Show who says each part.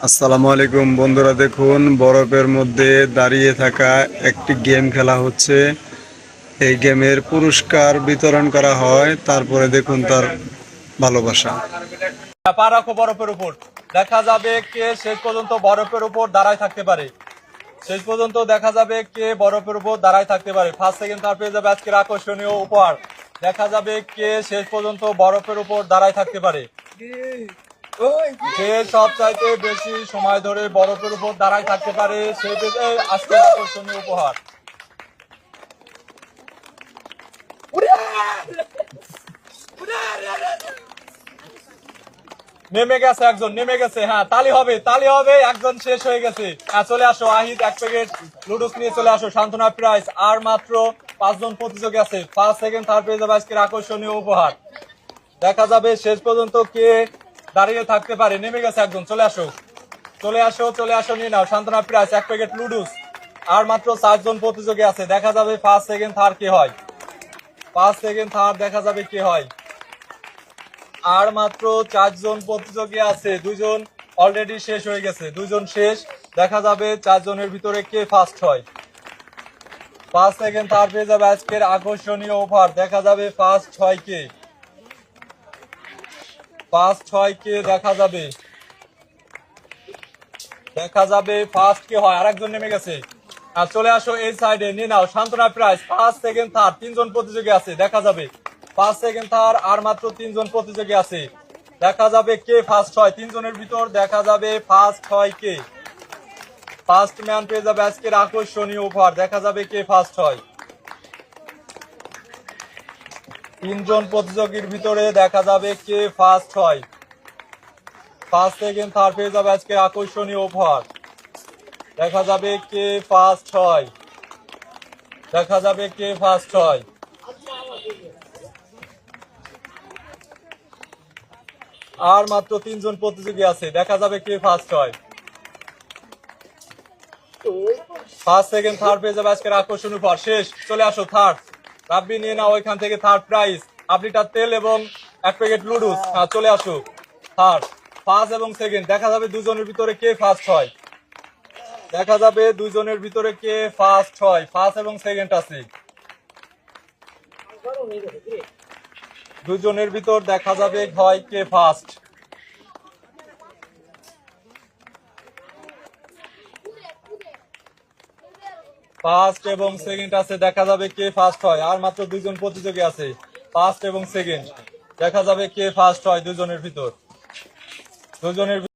Speaker 1: আসসালামু আলাইকুম বন্ধুরা, দেখুন বরফের মধ্যে দাঁড়িয়ে থাকা একটি গেম খেলা হচ্ছে। এই গেমের পুরস্কার বিতরণ করা হয়, তারপরে দেখুন তার ভালোবাসা।
Speaker 2: পা রাখো বরফের উপর। দেখা যাবে কে শেষ পর্যন্ত বরফের উপর দাঁড়ায় থাকতে পারে। শেষ পর্যন্ত দেখা যাবে কে বরফের উপর দাঁড়ায় থাকতে পারে। ফার্স্ট সেকেন্ড থার্ড পেয়ে যাবে আজকের আকর্ষণীয় উপহার। দেখা যাবে কে শেষ পর্যন্ত বরফের উপর দাঁড়ায় থাকতে পারে। যে সব চাইতে বেশি সময় ধরে বরফের উপর দাঁড়ায় থাকতে পারে, সে আজকের আকর্ষণীয় উপহার। নেমে গেছে একজন, নেমে গেছে হ্যাঁ তালি হবে তালি হবে, একজন শেষ হয়ে গেছে। হ্যাঁ চলে আসো, আহিদ, এক প্যাকেট লুডুস নিয়ে চলে আসো, সান্ত্বনা প্রাইস আর মাত্র পাঁচজন প্রতিযোগী আছে। ফার্স্ট সেকেন্ড থার্ড পেয়ে যাবে আজকের আকর্ষণীয় উপহার। দেখা যাবে শেষ পর্যন্ত কে দাঁড়িয়ে থাকতে পারে। নেমে গেছে একজন। চলে আসো। চলে আসো চলে আসো, নিয়ে নাও। সান্তনা প্রাইস এক প্যাকেট লুডুস আর মাত্র চারজন প্রতিযোগী আছে। দেখা যাবে ফার্স্ট, সেকেন্ড, থার্ড কে হয়। ফার্স্ট, সেকেন্ড, থার্ড দেখা যাবে কে হয়। আর মাত্র চারজন প্রতিযোগী আছে। দুজন অলরেডি শেষ হয়ে গেছে। দুজন শেষ। দেখা যাবে চারজনের ভিতরে কে ফার্স্ট হয়। ফার্স্ট, সেকেন্ড, থার্ড পেয়ে যাবে আজকের আকর্ষণীয় অফার। দেখা যাবে ফার্স্ট ছয় কে? ফার্স্ট ছয় কে দেখা যাবে? দেখা যাবে ফার্স্ট কে হয়, আরেকজন নেমে গেছে। আর চলে আসো এই সাইডে নিয়ে নাও, সান্ত্বনা প্রাইস ফার্স্ট সেকেন্ড থার্ড তিনজন প্রতিযোগী আছে, দেখা যাবে। ফার্স্ট সেকেন্ড থার্ড আর মাত্র তিনজন প্রতিযোগী আছে। দেখা যাবে কে ফার্স্ট হয় তিনজনের ভিতর দেখা যাবে ফার্স্ট হয় কে। ফার্স্ট ম্যান পেয়ে যাবে আজকের আকর্ষণীয় উপহার, দেখা যাবে কে ফার্স্ট হয় তিনজন প্রতিযোগীর ভিতরে দেখা যাবে কে ফার্স্ট হয়। ফার্স্ট সেকেন্ড থার্ড পেয়ে যাবে আজকে আকর্ষণীয় উপহার। দেখা যাবে কে ফার্স্ট হয়। দেখা যাবে কে ফার্স্ট হয়। আর মাত্র তিনজন প্রতিযোগী আছে, দেখা যাবে কে ফার্স্ট হয়। ফার্স্ট সেকেন্ড থার্ড পেয়ে যাবে আজকের আকর্ষণীয় উপহার। শেষ, চলে আসো থার্ড রাব্বি নিয়ে নাও ওইখান থেকে থার্ড প্রাইজ আপ লিটার তেল এবং এক প্যাকেট লুডুস হ্যাঁ চলে আসো থার্ড ফার্স্ট এবং সেকেন্ড দেখা যাবে দুজনের ভিতরে কে ফার্স্ট হয়। দেখা যাবে দুজনের ভিতরে কে ফার্স্ট হয়। ফার্স্ট এবং সেকেন্ড আছে। দুজনের ভিতর দেখা যাবে হয় কে ফার্স্ট ফার্স্ট এবং সেকেন্ড আছে, দেখা যাবে কে ফার্স্ট হয়। আর মাত্র দুজন প্রতিযোগী আছে। ফার্স্ট এবং সেকেন্ড দেখা যাবে কে ফার্স্ট হয় দুজনের ভিতর। দুজনের